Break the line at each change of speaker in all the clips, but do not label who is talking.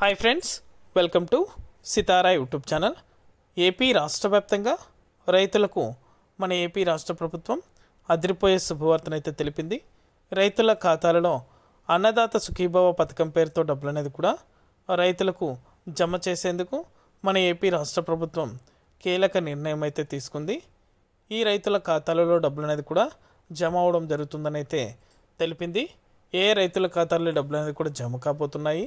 Hi friends welcome to Sitara YouTube channel AP రాష్ట్ర వ్యాప్తంగా రైతులకు మన ఏపీ రాష్ట్ర ప్రభుత్వం అదిరిపోయే శుభవార్తనైతే తెలిపింది. రైతుల ఖాతాలలో అన్నదాత సుఖీభవ పథకం పేరుతో డబ్బులు అనేది కూడా రైతులకు జమ చేసేందుకు మన ఏపీ రాష్ట్ర ప్రభుత్వం కీలక నిర్ణయం అయితే తీసుకుంది. ఈ రైతుల ఖాతాలలో డబ్బులు అనేది కూడా జమ అవడం జరుగుతుందని అయితే తెలిపింది. ఏ రైతుల ఖాతాల్లో డబ్బులు అనేది కూడా జమ కాబోతున్నాయి?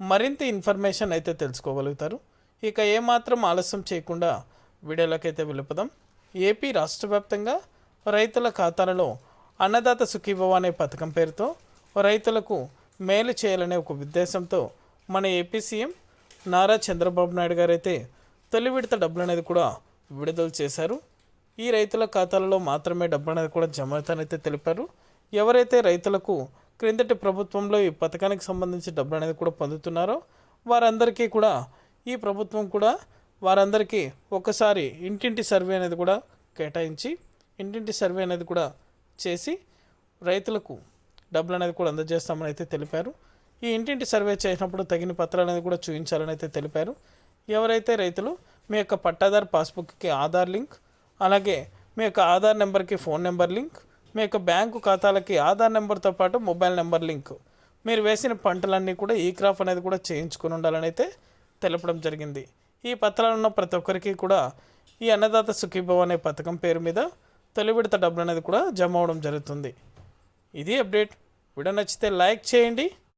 మరింత ఇన్ఫర్మేషన్ అయితే తెలుసుకోగలుగుతారు. ఇక ఏమాత్రం ఆలస్యం చేయకుండా వీడియోలోకి వెళ్ళిపోదాం. ఏపీ రాష్ట్ర వ్యాప్తంగా రైతుల ఖాతాలలో అన్నదాత సుఖీభవ అనే పథకం పేరుతో రైతులకు మేలు చేయాలనే ఒక ఉద్దేశంతో మన ఏపీ సీఎం నారా చంద్రబాబు నాయుడు గారైతే తొలి విడత డబ్బులు అనేది కూడా విడుదల చేశారు. ఈ రైతుల ఖాతాలలో మాత్రమే డబ్బు అనేది కూడా జమ అవుతానైతే తెలిపారు. ఎవరైతే రైతులకు క్రిందటి ప్రభుత్వంలో ఈ పథకానికి సంబంధించి డబ్బులు అనేది కూడా పొందుతున్నారో. వారందరికీ కూడా ఈ ప్రభుత్వం కూడా వారందరికీ ఒకసారి ఇంటింటి సర్వే అనేది కూడా కేటాయించి ఇంటింటి సర్వే అనేది కూడా చేసి రైతులకు డబ్బులు అనేది కూడా అందజేస్తామని అయితే తెలిపారు. ఈ ఇంటింటి సర్వే చేసినప్పుడు తగిన పత్రాలు అనేది కూడా చూపించాలని అయితే తెలిపారు. ఎవరైతే రైతులు మీ యొక్క పట్టాదారు పాస్బుక్కి ఆధార్ లింక్ అలాగే మీ యొక్క ఆధార్ నెంబర్కి ఫోన్ నెంబర్ లింక్ మీ యొక్క బ్యాంకు ఖాతాలకి ఆధార్ నెంబర్తో పాటు మొబైల్ నెంబర్ లింక్. మీరు వేసిన పంటలన్నీ కూడా ఈ క్రాప్ అనేది కూడా చేయించుకుని ఉండాలని అయితే తెలపడం జరిగింది. ఈ పత్రాలు ఉన్న ప్రతి ఒక్కరికి కూడా ఈ అన్నదాత సుఖీభవ అనే పథకం పేరు మీద తొలి విడత డబ్బులు అనేది కూడా జమ అవడం జరుగుతుంది. ఇది అప్డేట్. వీడియో నచ్చితే లైక్ చేయండి.